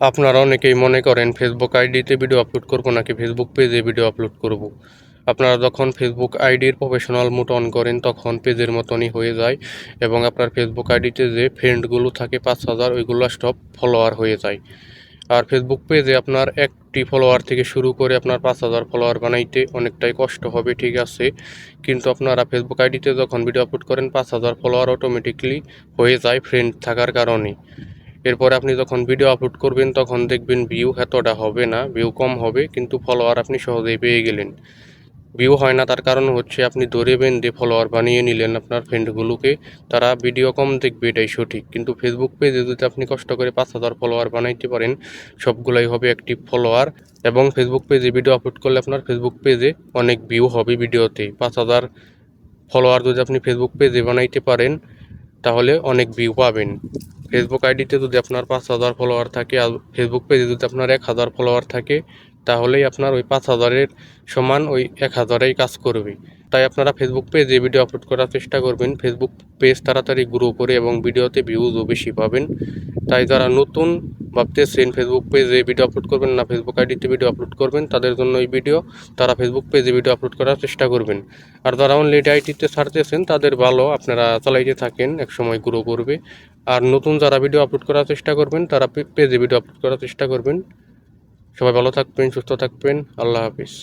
আপনারা অনেকেই মনে করেন ফেসবুক আইডিতে ভিডিও আপলোড করব নাকি ফেসবুক পেজে ভিডিও আপলোড করব। আপনারা যখন ফেসবুক আইডির প্রফেশনাল মুড অন করেন, তখন পেজের মতনই হয়ে যায় এবং আপনার ফেসবুক আইডিতে যে ফ্রেন্ডগুলো থাকে, পাঁচ হাজার, ওইগুলো সব ফলোয়ার হয়ে যায়। আর ফেসবুক পেজে আপনার একটি ফলোয়ার থেকে শুরু করে আপনার পাঁচ হাজার ফলোয়ার বানাইতে অনেকটাই কষ্ট হবে, ঠিক আছে? কিন্তু আপনারা ফেসবুক আইডিতে যখন ভিডিও আপলোড করেন, পাঁচ হাজার ফলোয়ার অটোমেটিকলি হয়ে যায় ফ্রেন্ড থাকার কারণে। এরপরে আপনি যখন ভিডিও আপলোড করবেন, তখন দেখবেন ভিউ এতটা হবে না ভিউ কম হবে, কিন্তু ফলোয়ার আপনি সহজেই পেয়ে গেলেন। ভিউ হয় না, তার কারণ হচ্ছে আপনি ধরে বেঁধে ফলোয়ার বানিয়ে নিলেন আপনার ফ্রেন্ডগুলোকে তারা ভিডিও কম দেখবে, এটাই সঠিক। কিন্তু ফেসবুক পেজে যদি আপনি কষ্ট করে পাঁচ হাজার ফলোয়ার বানাইতে পারেন, সবগুলাই হবে অ্যাক্টিভ ফলোয়ার এবং ফেসবুক পেজে ভিডিও আপলোড করলে আপনার ফেসবুক পেজে অনেক ভিউ হবে ভিডিওতে পাঁচ হাজার ফলোয়ার যদি আপনি ফেসবুক পেজে বানাইতে পারেন, তাহলে অনেক ভিউ পাবেন। ফেসবুক আইডিতে যদি আপনার পাঁচ হাজার ফলোয়ার থাকে আর ফেসবুক পেজে যদি আপনার এক হাজার ফলোয়ার থাকে, তাহলেই আপনার ওই পাঁচ হাজারের সমান ওই এক হাজারেই কাজ করবে। তাই আপনারা ফেসবুক পেজে ভিডিও আপলোড করার চেষ্টা করবেন। ফেসবুক পেজ তাড়াতাড়ি গ্রো করে এবং ভিডিওতে ভিউজও বেশি পাবেন। তাই যারা নতুন ভাবতেছেন ফেসবুক পেজে ভিডিও আপলোড করবেন, না ফেসবুক আইডিতে ভিডিও আপলোড করবেন, তাদের জন্য এই ভিডিও তারা ফেসবুক পেজে ভিডিও আপলোড করার চেষ্টা করবেন। আর যারা অনলাইন আইডিতে ছাড়তেছেন, তাদের ভালো, আপনারা চালাইতে থাকেন, একসময় গ্রো করবে। আর নতুন যারা ভিডিও আপলোড করার চেষ্টা করবেন, তারা পেজে ভিডিও আপলোড করার চেষ্টা করবেন। সবাই ভালো থাকবেন, সুস্থ থাকবেন, আল্লাহ হাফিজ।